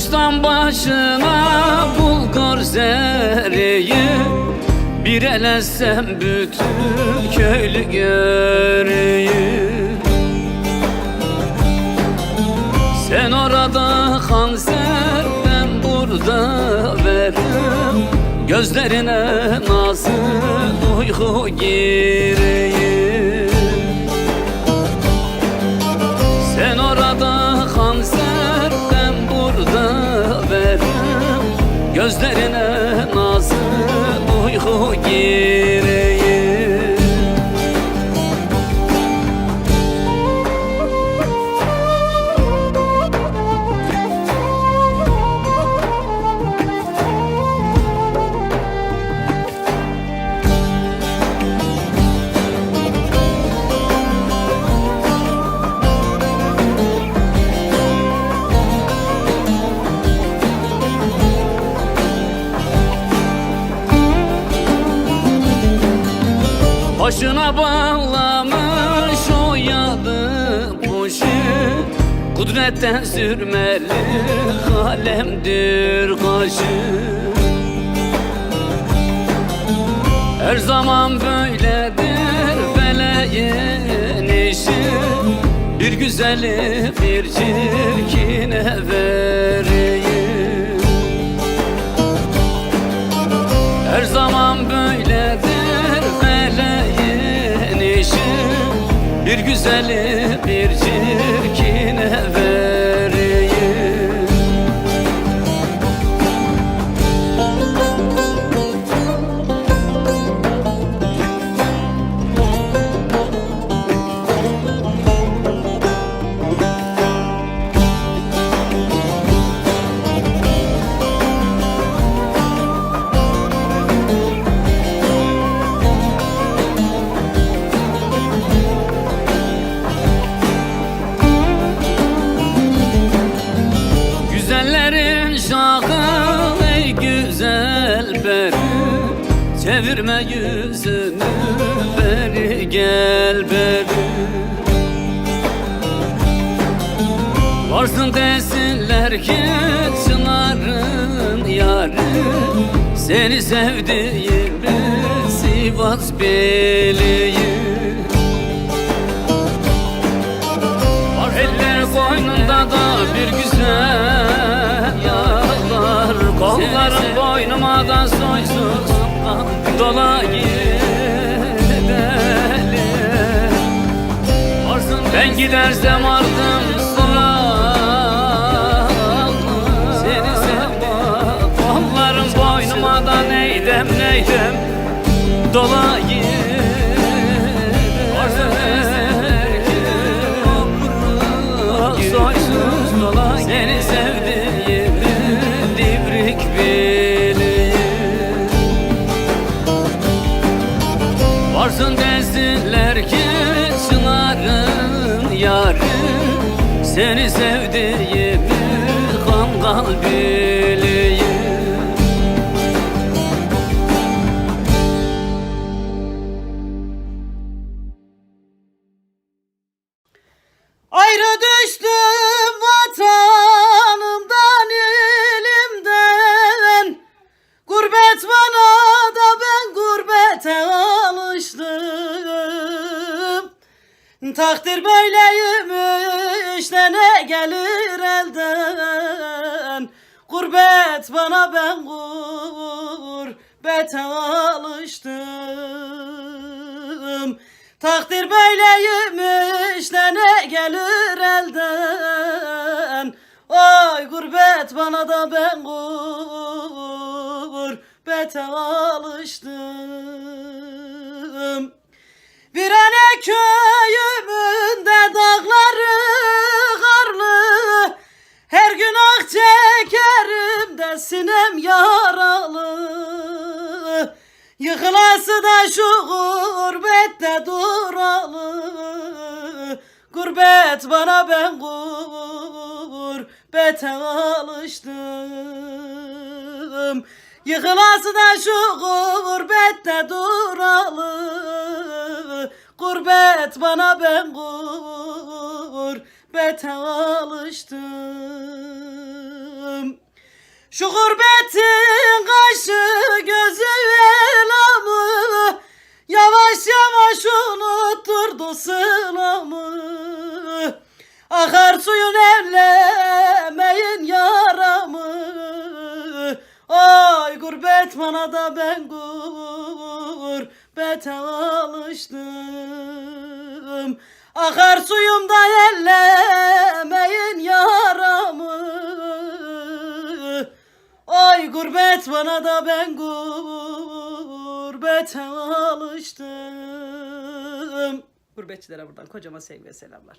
Yıkmıştan başına bulgur zerreyi Bir elesem bütün köylü göreyi. Sen orada kanser ben burada verim Gözlerine nasıl uyku gireyim Gözlerine nasıl uyku gireyim Başına bağlamış o yadı kuşu Kudretten sürmeli kalemdir kaşı. Her zaman böyledir feleğin işi. Bir güzeli bir çirkine vereyim Bir güzeli bir çirkine Şahı ey güzel beri Çevirme yüzünü beri gel beri Varsın desinler ki Çınar'ın yarı Seni sevdiğimi Sivas Beyliği gidersem ardım sıra Seni sevmem. Kollarım boynuma da neydem neydem? Dola Seni sevdiğimi Kan kalbileyim Ayrı düştüm vatanımdan elimden. Gurbet bana da ben gurbete alıştım Takdir böyleymiş de ne gelir elden? Gurbet bana ben gurbete alıştım. Takdir böyleymiş de ne gelir elden? Oy gurbet bana da ben gurbete alıştım. Virane köyümün de sinem yaralı. Yıkılası da şu gurbette duralı. Gurbet bana ben gurbete alıştım. Yıkılası da şu gurbette duralı. Gurbet bana ben gurbete alıştım Şu gurbetin kaşı gözü elamı Yavaş yavaş unutturdu sılamı Akar suyun ellemeyin yaramı. Ay gurbet bana da ben gurbete alıştım. Akar suyumda ellemeyin yaramı Ay gurbet bana da ben gurbete alıştım Gurbetçilere buradan kocaman sevgi ve selamlar.